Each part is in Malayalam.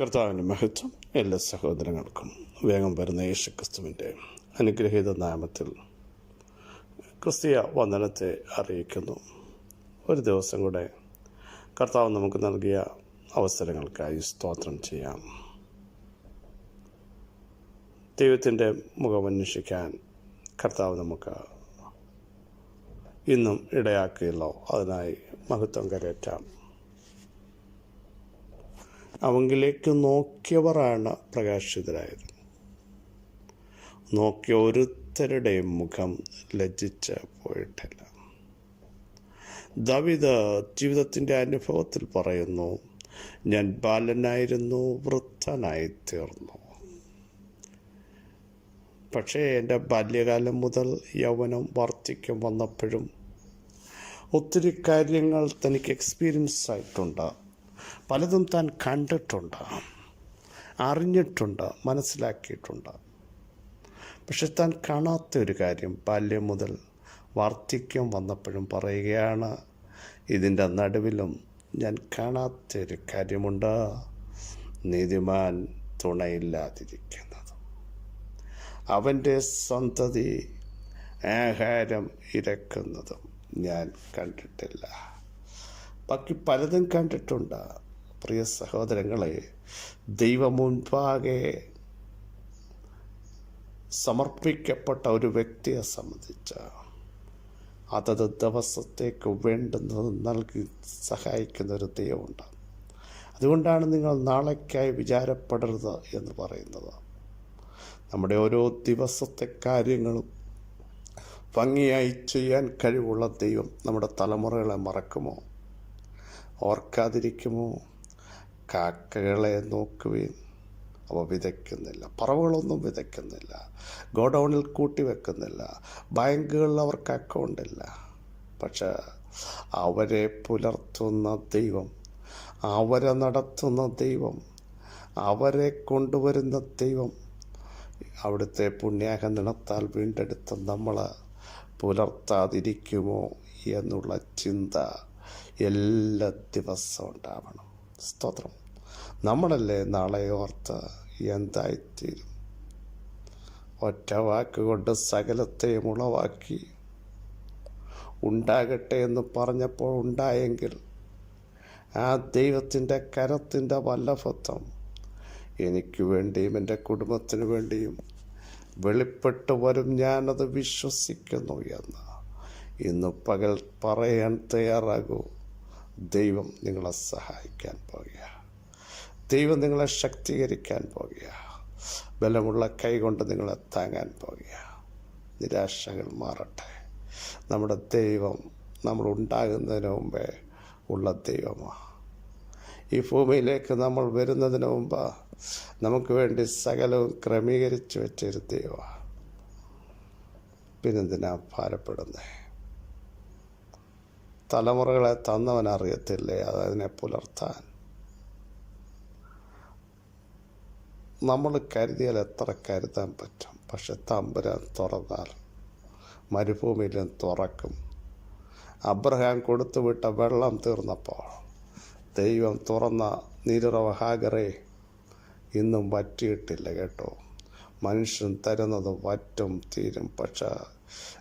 കർത്താവിന്റെ മഹത്വം എല്ലാ സഹോദരങ്ങൾക്കും വേഗം വരുന്ന യേശു ക്രിസ്തുവിന്റെ അനുഗ്രഹീത നാമത്തിൽ ക്രിസ്തീയ വന്ദനത്തെ അറിയിക്കുന്നു. ഒരു ദിവസം കൂടെ കർത്താവ് നമുക്ക് നൽകിയ അവസരങ്ങൾക്കായി സ്തോത്രം ചെയ്യാം. ദൈവത്തിന്റെ മുഖമന്വേഷിക്കാൻ കർത്താവ് നമുക്ക് ഇന്നും ഇടയാക്കിയല്ലോ. അതിനായി മഹത്വം കരയറ്റാം. അവങ്കിലേക്ക് നോക്കിയവരാണ് പ്രകാശിതരായത്. നോക്കിയ ഒരുത്തരുടെയും മുഖം ലജ്ജിച്ച് പോയിട്ടില്ല. ദവിത് ജീവിതത്തിന്റെ അനുഭവത്തിൽ പറയുന്നു ഞാൻ ബാലനായിരുന്നു വൃദ്ധനായി തീർന്നു. പക്ഷേ എന്റെ ബാല്യകാലം മുതൽ യൗവനം വർദ്ധിക്കും വന്നപ്പോഴും ഒത്തിരി കാര്യങ്ങൾ തനിക്ക് എക്സ്പീരിയൻസ് ആയിട്ടുണ്ട്. പലതും താൻ കണ്ടിട്ടുണ്ട് അറിഞ്ഞിട്ടുണ്ട് മനസ്സിലാക്കിയിട്ടുണ്ട്. പക്ഷെ താൻ കാണാത്ത ഒരു കാര്യം ബാല്യം മുതൽ വാർദ്ധക്യം വന്നപ്പോഴും പറയുകയാണ് ഇതിന്റെ നടുവിലും ഞാൻ കാണാത്ത ഒരു കാര്യമുണ്ട്. നീതിമാൻ തുണയില്ലാതിരിക്കുന്നത്. അവന്റെ സന്തതി ആഹാരം ഇരക്കുന്നതും ഞാൻ കണ്ടിട്ടില്ല. ബാക്കി പലതും കണ്ടിട്ടുണ്ട്. പ്രിയ സഹോദരങ്ങളെ ദൈവം മുൻപാകെ സമർപ്പിക്കപ്പെട്ട ഒരു വ്യക്തിയെ സംബന്ധിച്ച് അതത് ദിവസത്തേക്ക് വേണ്ടുന്നത് നൽകി സഹായിക്കുന്ന ഒരു ദൈവമുണ്ട്. അതുകൊണ്ടാണ് നിങ്ങൾ നാളേക്കായി വിചാരപ്പെടരുത് എന്ന് പറയുന്നത്. നമ്മുടെ ഓരോ ദിവസത്തെ കാര്യങ്ങളും ഭംഗിയായി ചെയ്യാൻ കഴിവുള്ള ദൈവം നമ്മുടെ തലമുറകളെ മറക്കുമോ? ഓർക്കാതിരിക്കുമോ? കാക്കകളെ നോക്കുവേൻ. അവ വിതയ്ക്കുന്നില്ല. പറവുകളൊന്നും വിതയ്ക്കുന്നില്ല. ഗോഡൗണിൽ കൂട്ടി വെക്കുന്നില്ല ബാങ്കുകളിൽ അവർക്ക് അക്കൗണ്ടില്ല. പക്ഷേ അവരെ പുലർത്തുന്ന ദൈവം അവരെ നടത്തുന്ന ദൈവം അവരെ കൊണ്ടുവരുന്ന ദൈവം അവിടുത്തെ പുണ്യാഹനത്താൽ വീണ്ടെടുത്ത നമ്മൾ പുലർത്താതിരിക്കുമോ എന്നുള്ള ചിന്ത എല്ലാ ദിവസവും ഉണ്ടാവണം. സ്തോത്രം. നമ്മളല്ലേ നാളെ ഓർത്ത് എന്തായിത്തീരും? ഒറ്റ വാക്കുകൊണ്ട് സകലത്തെയും ഉളവാക്കി. ഉണ്ടാകട്ടെ എന്ന് പറഞ്ഞപ്പോൾ ഉണ്ടായെങ്കിൽ ആ ദൈവത്തിന്റെ കരത്തിന്റെ വല്ലഭത്വം എനിക്ക് വേണ്ടിയും എന്റെ കുടുംബത്തിന് വേണ്ടിയും വെളിപ്പെട്ട് വരും. ഞാനത് വിശ്വസിക്കുന്നു എന്ന്. ഇന്ന് പകൽ പറയാൻ തയ്യാറാകൂ. ദൈവം നിങ്ങളെ സഹായിക്കാൻ പോകുക. ദൈവം നിങ്ങളെ ശക്തീകരിക്കാൻ പോകുക. ബലമുള്ള കൈകൊണ്ട് നിങ്ങളെ താങ്ങാൻ പോകുക. നിരാശകൾ മാറട്ടെ. നമ്മുടെ ദൈവം നമ്മൾ ഉണ്ടാകുന്നതിന് മുമ്പേ ഉള്ള ദൈവമാണ് ഈ ഭൂമിയിലേക്ക് നമ്മൾ വരുന്നതിന് മുമ്പ് നമുക്ക് വേണ്ടി സകലവും ക്രമീകരിച്ചു ദൈവമാണ് പിന്നെന്തിനാ ഭാരപ്പെടുന്നേ? തലമുറകളെ തന്നവൻ അറിയത്തില്ലേ അതിനെ പുലർത്താൻ. നമ്മൾ കരുതിയാൽ എത്ര കരുതാൻ പറ്റും? പക്ഷെ തമ്പുരാൻ തുറന്നാൽ മരുഭൂമിയിലും തുറക്കും. അബ്രഹാം കൊടുത്തുവിട്ട വെള്ളം തീർന്നപ്പോൾ ദൈവം തുറന്ന നീരുറവ ഹാഗറെ ഇന്നും വറ്റിയിട്ടില്ല കേട്ടോ. മനുഷ്യൻ തരുന്നത് വറ്റും തീരും പക്ഷെ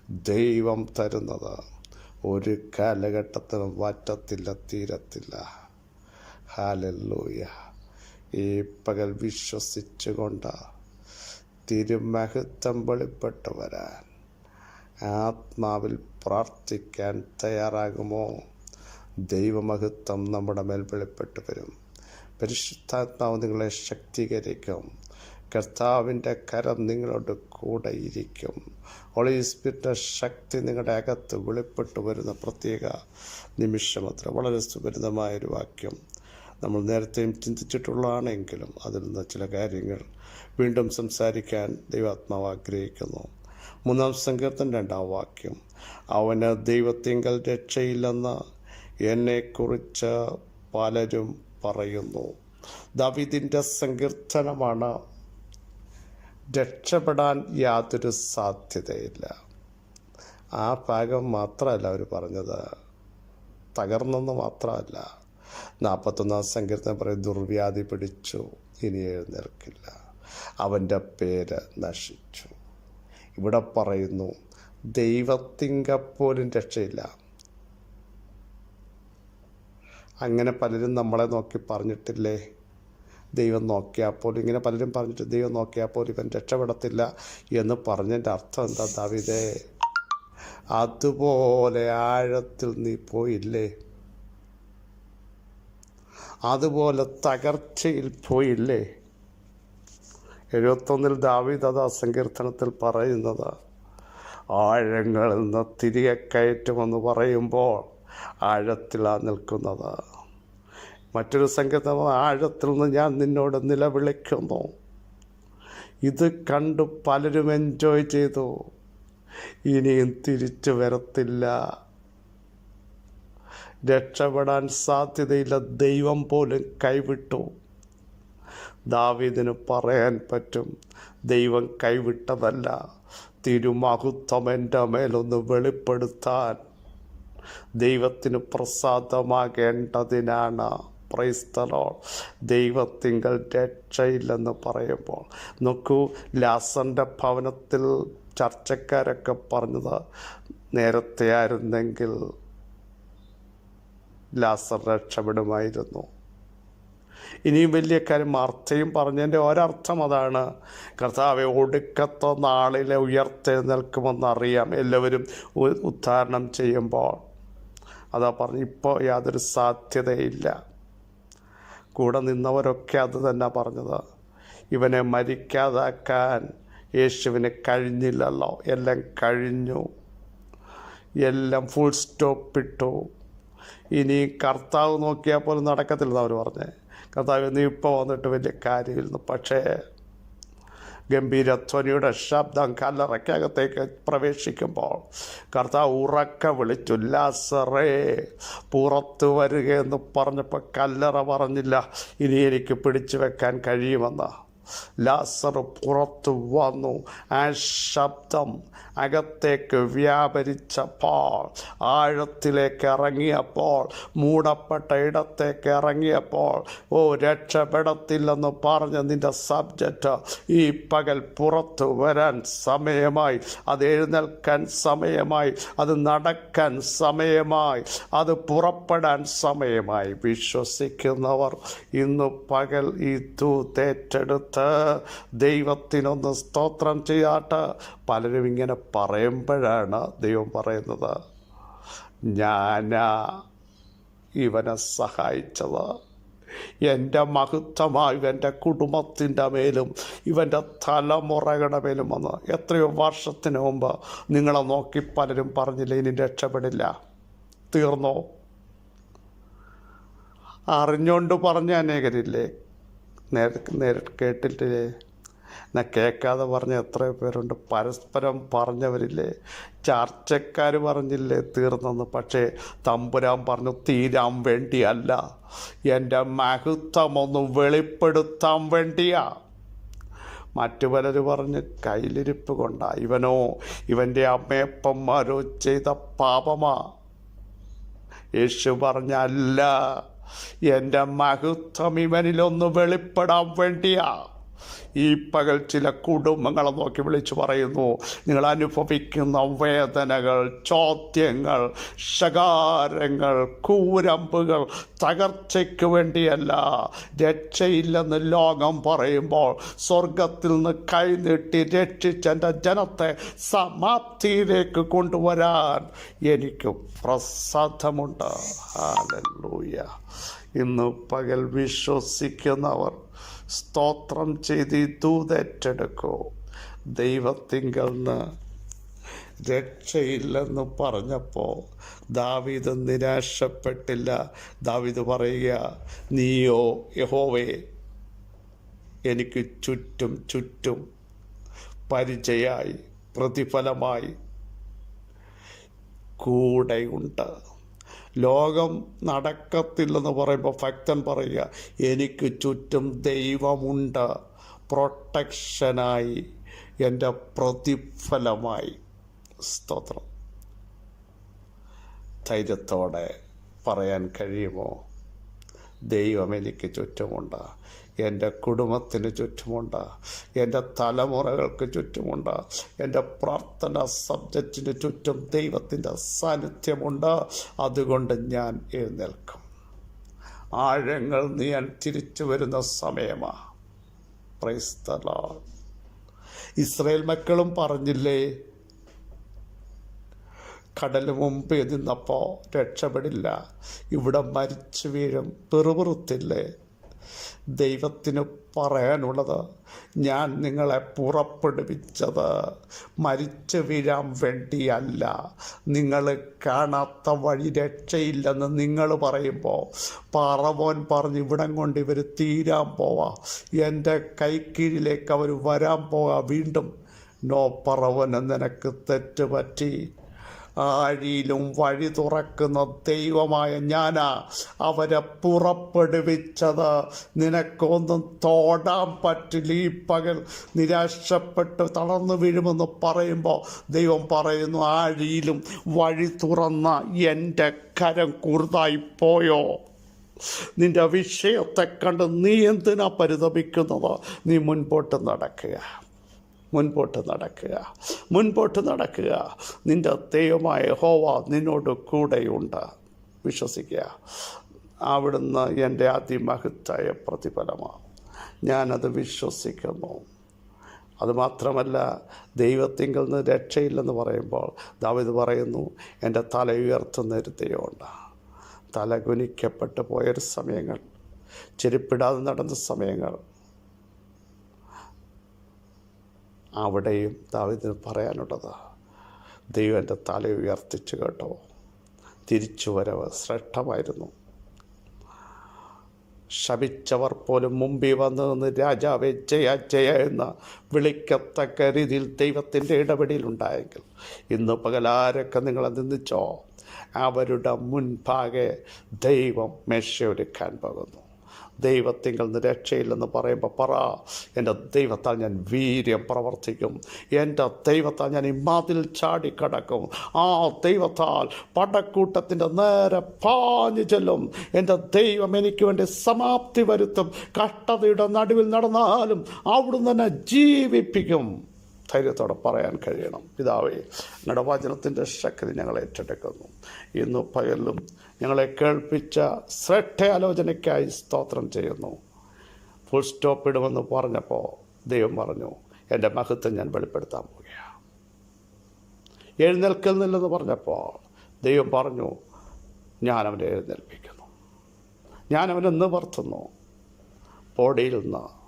ദൈവം തരുന്നത് ഒരു കാലഘട്ടത്തിലും വറ്റത്തില്ല തീരത്തില്ല. ഹാലല്ലൂയ. ഈ പകൽ വിശ്വസിച്ചുകൊണ്ട് തിരുമഹത്വം വെളിപ്പെട്ടു വരാൻ ആത്മാവിൽ പ്രാർത്ഥിക്കാൻ തയ്യാറാകുമോ? ദൈവമഹത്വം നമ്മുടെ മേൽ വെളിപ്പെട്ടു വരും. പരിശുദ്ധാത്മാവ് നിങ്ങളെ ശക്തീകരിക്കും. കർത്താവിന്റെ കരം നിങ്ങളോട് കൂടെ ഇരിക്കും. ഹോളി ശക്തി നിങ്ങളുടെ അകത്ത് വെളിപ്പെട്ട് വരുന്ന പ്രത്യേക നിമിഷം അത്ര വളരെ സുപരിതമായൊരു വാക്യം. നമ്മൾ നേരത്തെയും ചിന്തിച്ചിട്ടുള്ളതാണെങ്കിലും അതിൽ നിന്ന് ചില കാര്യങ്ങൾ വീണ്ടും സംസാരിക്കാൻ ദൈവാത്മാവ് ആഗ്രഹിക്കുന്നു. മൂന്നാം സങ്കീർത്തൻ രണ്ടാം വാക്യം. അവന് ദൈവത്തിങ്കൽ രക്ഷയില്ലെന്ന് എന്നെക്കുറിച്ച് പലരും പറയുന്നു. ദവിദിന്റെ സങ്കീർത്തനമാണ് രക്ഷപ്പെടാൻ യാതൊരു സാധ്യതയില്ല. ആ ഭാഗം മാത്രമല്ല അവർ പറഞ്ഞത്. തകർന്നെന്ന് മാത്രമല്ല. നാൽപ്പത്തൊന്നാം സങ്കീർത്തനം പറയും ദുർവ്യാധി പിടിച്ചു ഇനി എഴുന്നേൽക്കില്ല. അവന്റെ പേര് നശിച്ചു. ഇവിടെ പറയുന്നു ദൈവത്തിങ്കപ്പോലും രക്ഷയില്ല. അങ്ങനെ പലരും നമ്മളെ നോക്കി പറഞ്ഞിട്ടില്ലേ? ദൈവം നോക്കിയാൽ പോലും ഇങ്ങനെ പലരും പറഞ്ഞിട്ട് ദൈവം നോക്കിയാൽ പോലും ഇവൻ രക്ഷപ്പെടത്തില്ല എന്ന് പറഞ്ഞതിന്റെ അർത്ഥം എന്താ ദാവിദേ? അതുപോലെ ആഴത്തിൽ നീ പോയില്ലേ? അതുപോലെ തകർച്ചയിൽ പോയില്ലേ? എഴുപത്തൊന്നിൽ ദാവിദ് അത് സങ്കീർത്തനത്തിൽ പറയുന്നത് ആഴങ്ങളിൽ നിന്ന് തിരികെ കയറ്റുമെന്ന് പറയുമ്പോൾ ആഴത്തിലാണ് നിൽക്കുന്നത്. മറ്റൊരു സംഗീതം ആഴത്തിൽ നിന്ന് ഞാൻ നിന്നോട് നിലവിളിക്കുന്നു. ഇത് കണ്ടു പലരും എൻജോയ് ചെയ്തു. ഇനിയും തിരിച്ചു വരത്തില്ല. രക്ഷപ്പെടാൻ സാധ്യതയില്ല. ദൈവം പോലും കൈവിട്ടു. ദാവീദിന് പറയാൻ പറ്റും ദൈവം കൈവിട്ടതല്ല. തിരുമഹത്വം എന്റെ മേലൊന്ന് വെളിപ്പെടുത്താൻ ദൈവത്തിന് പ്രസാദമാകേണ്ടതിനാണ്. പ്രൈസ്തലോ ദൈവത്തിങ്കൽ രക്ഷയില്ലെന്ന് പറയുമ്പോൾ. നോക്കൂ ലാസന്റെ ഭവനത്തിൽ ചർച്ചക്കാരൊക്കെ പറഞ്ഞത് നേരത്തെ ആയിരുന്നെങ്കിൽ ലാസർ രക്ഷപ്പെടുമായിരുന്നു. ഇനിയും വലിയ കാര്യം അർത്ഥയും പറഞ്ഞതിന്റെ ഒരർത്ഥം അതാണ്. കർത്താവെ ഒടുക്കത്തെ നാളിലെ ഉയർത്തെഴുന്നേൽക്കുമെന്നറിയാം എല്ലാവരും ഉദ്ധാരണം ചെയ്യുമ്പോൾ. അതാ പറഞ്ഞു ഇപ്പോൾ യാതൊരു സാധ്യതയില്ല. കൂടെ നിന്നവരൊക്കെ അത് തന്നെ പറഞ്ഞത്. ഇവനെ മരിക്കാതാക്കാൻ യേശുവിന് കഴിഞ്ഞില്ലല്ലോ. എല്ലാം കഴിഞ്ഞു. എല്ലാം ഫുൾ സ്റ്റോപ്പ് ഇട്ടു. ഇനി കർത്താവ് നോക്കിയാൽ പോലും നടക്കത്തില്ലെന്ന് അവർ പറഞ്ഞേ. കർത്താവ് നീ ഇപ്പോൾ വന്നിട്ട് വലിയ കാര്യമില്ല പക്ഷേ ഗംഭീരധ്വനിയുടെ ശബ്ദം കല്ലറയ്ക്കകത്തേക്ക് പ്രവേശിക്കുമ്പോൾ കർത്താവ് ഉറക്ക വിളിച്ചു ലാസറേ പുറത്തു വരികയെന്ന് പറഞ്ഞപ്പോൾ കല്ലറ പറഞ്ഞില്ല ഇനി എനിക്ക് പിടിച്ചു വെക്കാൻ കഴിയുമെന്ന്. ലാസർ പുറത്തു വന്നു. ആ ശബ്ദം അകത്തേക്ക് വ്യാപരിച്ചപ്പോൾ ആഴത്തിലേക്ക് ഇറങ്ങിയപ്പോൾ മൂടപ്പെട്ട ഇടത്തേക്ക് ഇറങ്ങിയപ്പോൾ ഓ രക്ഷപ്പെടത്തില്ലെന്ന് പറഞ്ഞ നിന്റെ സബ്ജക്റ്റ് ഈ പകൽ പുറത്തു വരാൻ സമയമായി. അത് എഴുന്നേൽക്കാൻ സമയമായി. അത് നടക്കാൻ സമയമായി. അത് പുറപ്പെടാൻ സമയമായി. വിശ്വസിക്കുന്നവർ ഇന്ന് പകൽ ഈ തൂത്തേറ്റെടുത്ത് ദൈവത്തിനൊന്ന് സ്തോത്രം ചെയ്യാട്ട്. പലരും ഇങ്ങനെ പറയുമ്പോഴാണ് ദൈവം പറയുന്നത് ഞാനാ ഇവനെ സഹായിച്ചത്. എന്റെ മഹത്വമായി ഇവന്റെ കുടുംബത്തിന്റെ മേലും ഇവന്റെ തലമുറകളുടെ മേലും വന്ന് എത്രയോ വർഷത്തിന് മുമ്പ് നിങ്ങളെ നോക്കി പലരും പറഞ്ഞില്ല ഇനി രക്ഷപ്പെടില്ല. തീർന്നോ? അറിഞ്ഞുകൊണ്ട് പറഞ്ഞ അനേകരില്ലേ നേരെ കേട്ടിട്ടില്ലേ? എന്നാ കേൾക്കാതെ പറഞ്ഞ എത്രയോ പേരുണ്ട്. പരസ്പരം പറഞ്ഞവരില്ലേ? ചർച്ചക്കാർ പറഞ്ഞില്ലേ തീർന്നെന്ന്. പക്ഷേ തമ്പുരാൻ പറഞ്ഞു തീരാൻ വേണ്ടിയല്ല. എന്റെ മഹത്വമൊന്ന് വെളിപ്പെടുത്താൻ വേണ്ടിയാ. മറ്റു പലര് പറഞ്ഞ് കയ്യിലിരിപ്പ് കൊണ്ടാ. ഇവനോ ഇവന്റെ അമ്മയപ്പന്മാരോ ചെയ്ത പാപമാ. യേശു പറഞ്ഞല്ല എന്റെ മഹത്വം ഇവനിലൊന്ന് വെളിപ്പെടാൻ വേണ്ടിയാ. ഈ പകൽ ചില കുടുംബങ്ങളെ നോക്കി വിളിച്ചു പറയുന്നു നിങ്ങൾ അനുഭവിക്കുന്ന വേദനകൾ ചോദ്യങ്ങൾ ശകാരങ്ങൾ കൂരമ്പുകൾ തകർച്ചയ്ക്ക് വേണ്ടിയല്ല. രക്ഷയില്ലെന്ന് ലോകം പറയുമ്പോൾ സ്വർഗത്തിൽ നിന്ന് കൈനീട്ടി രക്ഷിച്ച എന്റെ ജനത്തെ സമാപ്തിയിലേക്ക് കൊണ്ടുവരാൻ എനിക്ക് പ്രസാദമുണ്ട്. ഇന്ന് പകൽ വിശ്വസിക്കുന്നവർ സ്തോത്രം ചെയ്ത് ദൂതേറ്റെടുക്കൂ. ദൈവത്തിങ്കൽ നിന്ന് രക്ഷയില്ലെന്ന് പറഞ്ഞപ്പോൾ ദാവീദ് നിരാശപ്പെട്ടില്ല. ദാവീദ് പറയുക നീയോ യഹോവേ എനിക്ക് ചുറ്റും ചുറ്റും പരിചയായി പ്രതിഫലമായി കൂടെയുണ്ട്. ലോകം നടക്കത്തില്ലെന്ന് പറയുമ്പോൾ ഭക്തൻ പറയുക എനിക്ക് ചുറ്റും ദൈവമുണ്ട്. പ്രൊട്ടക്ഷനായി എന്റെ പ്രതിഫലമായി. സ്തോത്രം. ധൈര്യത്തോടെ പറയാൻ കഴിയുമോ? ദൈവം എനിക്ക് ചുറ്റുമുണ്ട്. എന്റെ കുടുംബത്തിന് ചുറ്റുമുണ്ട്. എന്റെ തലമുറകൾക്ക് ചുറ്റുമുണ്ട്. എന്റെ പ്രാർത്ഥന സബ്ജക്റ്റിന് ചുറ്റും ദൈവത്തിന്റെ സാന്നിധ്യമുണ്ട്. അതുകൊണ്ട് ഞാൻ എഴുന്നേൽക്കും. ആഴങ്ങൾ നീയാൻ തിരിച്ചു വരുന്ന സമയമാണ് ഇസ്രയേൽ മക്കളും പറഞ്ഞില്ലേ? കടൽ മുമ്പ് നിന്നപ്പോൾ രക്ഷപ്പെടില്ല. ഇവിടെ മരിച്ചു വീഴും. പെറുപുറത്തില്ലേ? ദൈവത്തിന് പറയാനുള്ളത് ഞാൻ നിങ്ങളെ പുറപ്പെടുവിച്ചത് മരിച്ചു വീഴാൻ വേണ്ടിയല്ല. നിങ്ങൾ കാണാത്ത വഴി രക്ഷയില്ലെന്ന് നിങ്ങൾ പറയുമ്പോൾ പറവോൻ പറഞ്ഞ് ഇവിടം കൊണ്ട് ഇവർ തീരാൻ പോവാ. എന്റെ കൈക്കീഴിലേക്ക് അവർ വരാൻ പോവാ. വീണ്ടും നോ പറവന് നിനക്ക് തെറ്റ് പറ്റി ആഴിയിലും വഴി തുറക്കുന്ന ദൈവമായ ഞാനാ അവരെ പുറപ്പെടുവിച്ചത്. നിനക്കൊന്നും തോടാൻ പറ്റില്ല. ഈ പകൽ നിരാശപ്പെട്ട് തളർന്നു വീഴുമെന്ന് പറയുമ്പോൾ ദൈവം പറയുന്നു ആഴിയിലും വഴി തുറന്ന എന്റെ കരം കുറുതായി പോയോ? നിന്റെ വിഷയത്തെ കണ്ട് നീ എന്തിനാ പരിതപിക്കുന്നത്? നീ മുൻപോട്ട് നടക്കുക. മുൻപോട്ട് നടക്കുക. മുൻപോട്ട് നടക്കുക. നിന്റെ ദൈവമായ ഹോവ നിന്നോട് കൂടെയുണ്ട്. വിശ്വസിക്കുക. അവിടുന്ന് എന്റെ അതിമഹത്തായ പ്രതിഫലമാണ് ഞാനത് വിശ്വസിക്കുന്നു. അതുമാത്രമല്ല ദൈവത്തിങ്കിൽ നിന്ന് രക്ഷയില്ലെന്ന് പറയുമ്പോൾ ദാവിത് പറയുന്നു എന്റെ തല ഉയർത്തുന്ന ഒരു ദൈവമുണ്ട് തല കുനിക്കപ്പെട്ടു പോയൊരു സമയങ്ങൾ ചെരുപ്പിടാതെ നടന്ന സമയങ്ങൾ അവിടെയും ദാവിദിന് പറയാനുള്ളത് ദൈവം എന്റെ തല ഉയർത്തിച്ചു കേട്ടോ. തിരിച്ചു വരവ് ശ്രേഷ്ഠമായിരുന്നു. ശപിച്ചവർ പോലും മുമ്പിൽ വന്നു നിന്ന് രാജാവെ ജയ ജയ എന്ന് വിളിക്കത്തക്ക രീതിയിൽ ദൈവത്തിന്റെ ഇടപെടലുണ്ടായെങ്കിൽ ഇന്ന് പകലാരൊക്കെ നിങ്ങളെ നിന്ദിച്ചോ? അവരുടെ മുൻപാകെ ദൈവം മെഷയൊരുക്കാൻ പോകുന്നു. ദൈവത്തിങ്കിൽ നിന്ന് രക്ഷയില്ലെന്ന് പറയുമ്പോൾ പറ എന്റെ ദൈവത്താൽ ഞാൻ വീര്യം പ്രവർത്തിക്കും. എന്റെ ദൈവത്താൽ ഞാൻ ഈ മതിൽ ചാടിക്കടക്കും. ആ ദൈവത്താൽ പടക്കൂട്ടത്തിന്റെ നേരെ പാഞ്ഞു ചെല്ലും. എന്റെ ദൈവം എനിക്ക് വേണ്ടി സമാപ്തി വരുത്തും. കഷ്ടതയുടെ നടുവിൽ നടന്നാലും അവിടുന്ന് തന്നെ ജീവിപ്പിക്കും. ധൈര്യത്തോടെ പറയാൻ കഴിയണം. പിതാവേ വചനത്തിന്റെ ശക്തി ഞങ്ങൾ ഏറ്റെടുക്കുന്നു. ഇന്ന് പകലും ഞങ്ങളെ കേൾപ്പിച്ച ശ്രദ്ധയാലോചനയ്ക്കായി സ്തോത്രം ചെയ്യുന്നു. ഫുൾ സ്റ്റോപ്പ് ഇടുമെന്ന് പറഞ്ഞപ്പോൾ ദൈവം പറഞ്ഞു എന്റെ മഹത്വം ഞാൻ വെളിപ്പെടുത്താൻ പോവുകയാണ് എഴുന്നേൽക്കുന്നില്ലെന്ന് പറഞ്ഞപ്പോൾ ദൈവം പറഞ്ഞു ഞാൻ അവനെ എഴുന്നേൽപ്പിക്കുന്നു. ഞാൻ അവനെ നിവർത്തുന്നു. പോടിയിൽ നിന്ന്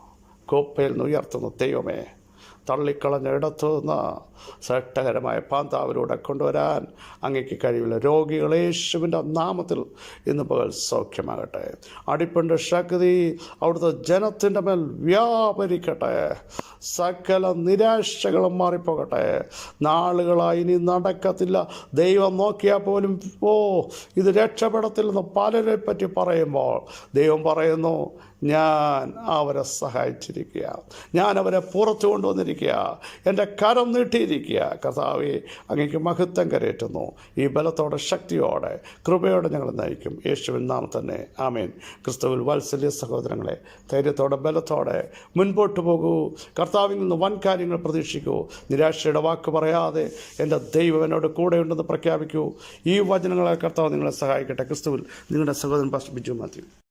കോപ്പയിൽ നിന്ന് ഉയർത്തുന്നു. ദൈവമേ തള്ളിക്കളഞ്ഞ ഇടത്തു നിന്ന് ശ്രേഷ്ഠകരമായ പാന്താവിലൂടെ കൊണ്ടുവരാൻ അങ്ങയ്ക്ക് കഴിയുള്ള രോഗികൾ യേശുവിന്റെ നാമത്തിൽ ഇന്ന് പകൽ സൗഖ്യമാകട്ടെ. അടിപ്പിന്റെ ശക്തി അവിടുത്തെ ജനത്തിന്റെ മേൽ വ്യാപരിക്കട്ടെ. സകല നിരാശകളും മാറിപ്പോകട്ടെ. നാളുകളായി ഇനി നടക്കത്തില്ല. ദൈവം നോക്കിയാൽ പോലും ഓ ഇത് രക്ഷപ്പെടത്തില്ലെന്ന് പലരെ പറ്റി പറയുമ്പോൾ ദൈവം പറയുന്നു ഞാൻ അവരെ സഹായിച്ചിരിക്കുക. ഞാൻ അവരെ പുറത്തു കൊണ്ടുവന്നിരിക്കുക. എന്റെ കരം നീട്ടിയിരിക്കുക. കർത്താവെ അങ്ങേക്ക് മഹത്വം കരയറ്റുന്നു. ഈ ബലത്തോടെ ശക്തിയോടെ കൃപയോടെ ഞങ്ങൾ നയിക്കും. യേശുവിൻ നാം തന്നെ ആമേൻ. ക്രിസ്തുവിൽ വാത്സല്യ സഹോദരങ്ങളെ ധൈര്യത്തോടെ ബലത്തോടെ മുൻപോട്ട് പോകൂ. കർത്താവിൽ നിന്ന് വൻ കാര്യങ്ങൾ പ്രതീക്ഷിക്കൂ. നിരാശയുടെ വാക്ക് പറയാതെ എന്റെ ദൈവം എന്നോട് കൂടെയുണ്ടെന്ന് പ്രഖ്യാപിക്കൂ. ഈ വചനങ്ങളെ കർത്താവ് നിങ്ങളെ സഹായിക്കട്ടെ. ക്രിസ്തുവിൽ നിങ്ങളുടെ സഹോദരൻ ബിജു മാത്യു.